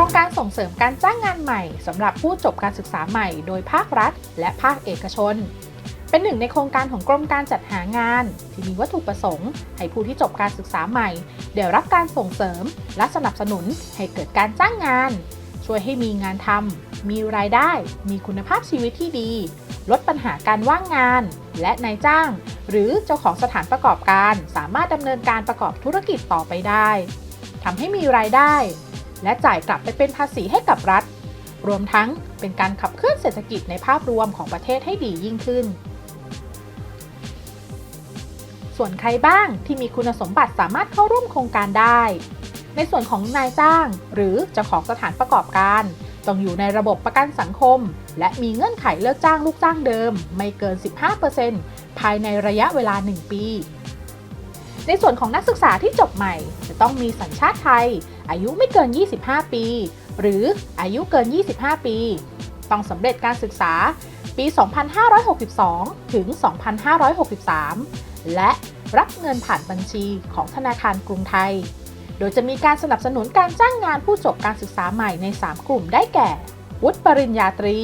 ครงการส่งเสริมการจ้างงานใหม่สำหรับผู้จบการศึกษาใหม่โดยภาครัฐ และภาคเอกชน เป็นหนึ่งในโครงการของกรมการจัดหางาน ที่มีวัตถุประสงค์ ให้ผู้ที่จบการศึกษาใหม่ได้รับการส่งเสริม และสนับสนุนให้เกิดการจ้างงาน ช่วยให้มีงานทำมีรายได้ มีคุณภาพชีวิตที่ดี ลดปัญหาการว่างงาน และนายจ้าง หรือเจ้าของสถานประกอบการ สามารถดำเนินการประกอบธุรกิจต่อไปได้ทำให้มีรายได้ และจ่ายกลับไปเป็นภาษีให้กับรัฐ รวมทั้งเป็นการขับเคลื่อนเศรษฐกิจในภาพรวมของประเทศให้ดียิ่งขึ้น ส่วนใครบ้างที่มีคุณสมบัติสามารถเข้าร่วมโครงการได้ ในส่วนของนายจ้าง หรือเจ้าของสถานประกอบการ ต้องอยู่ในระบบประกันสังคม และมีเงื่อนไขเลิกจ้างลูกจ้างเดิม ไม่เกิน 15%ภายในระยะเวลา 1 ปี ในส่วนของนักศึกษาที่จบใหม่ จะต้องมีสัญชาติไทย อายุไม่เกิน 25 ปี หรืออายุเกิน 25 ปี ต้องสำเร็จการศึกษาปี 2562 ถึง 2563 และรับเงินผ่านบัญชีของธนาคารกรุงไทย โดยจะมีการสนับสนุนการจ้างงานผู้จบการศึกษาใหม่ใน 3 กลุ่มได้แก่ วุฒิปริญญาตรี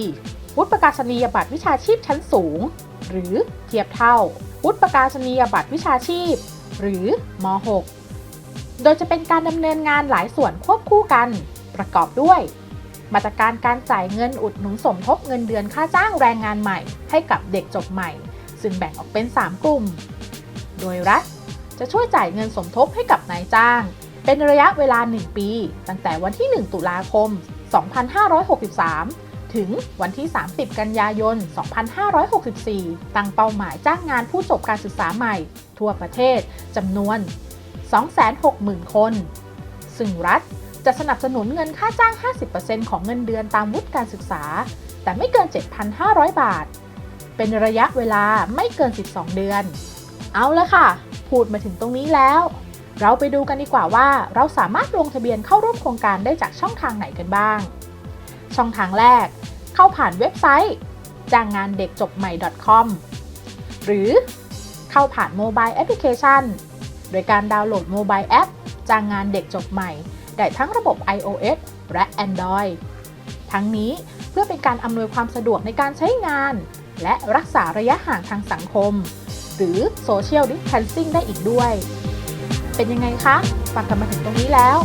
วุฒิประกาศนียบัตรวิชาชีพชั้นสูง หรือเทียบเท่า วุฒิประกาศนียบัตรวิชาชีพ หรือม .6 โดยจะเป็นการดำเนินงานหลายส่วนควบคู่กัน ประกอบด้วย มาตรการการจ่ายเงินอุดหนุนสมทบเงินเดือนค่าจ้างแรงงานใหม่ ให้กับเด็กจบใหม่ ซึ่งแบ่งออกเป็น 3 กลุ่ม โดยรัฐจะช่วยจ่ายเงินสมทบให้กับนายจ้าง เป็นระยะเวลา 1 ปี ตั้งแต่วันที่ 1 ตุลาคม 2563 ถึงวันที่ 30 กันยายน 2564 ตั้งเป้าหมายจ้างงานผู้จบการศึกษาใหม่ ทั่วประเทศจำนวน 260,000 คน ซึ่งรัฐจะสนับสนุนเงินค่าจ้าง 50%ของเงินเดือนตามวุฒิการศึกษา แต่ไม่เกิน 7,500 บาท เป็นระยะเวลาไม่เกิน 12 เดือน เอาละค่ะ พูดมาถึงตรงนี้แล้ว เราไปดูกันดีกว่าว่า เราสามารถลงทะเบียนเข้าร่วมโครงการได้จากช่องทางไหนกันบ้าง ช่องทางแรก เข้าผ่านเว็บไซต์จ้างงานเด็กจบใหม่ .com หรือเข้าผ่านโมบายแอปพลิเคชัน โดยการดาวน์โหลดโมบายแอปจ้างงานเด็กจบใหม่ ได้ทั้งระบบ iOS และ Android ทั้งนี้เพื่อเป็นการอำนวยความสะดวกในการใช้งาน และรักษาระยะห่างทางสังคม หรือ Social Distancing ได้อีกด้วย เป็นยังไงคะ ฟังกันมาถึงตรงนี้แล้ว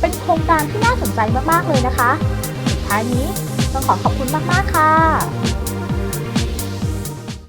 เป็นโครงการที่น่าสนใจมาก ๆ เลยนะคะ ท้ายนี้ต้องขอขอบคุณมาก ๆ ค่ะ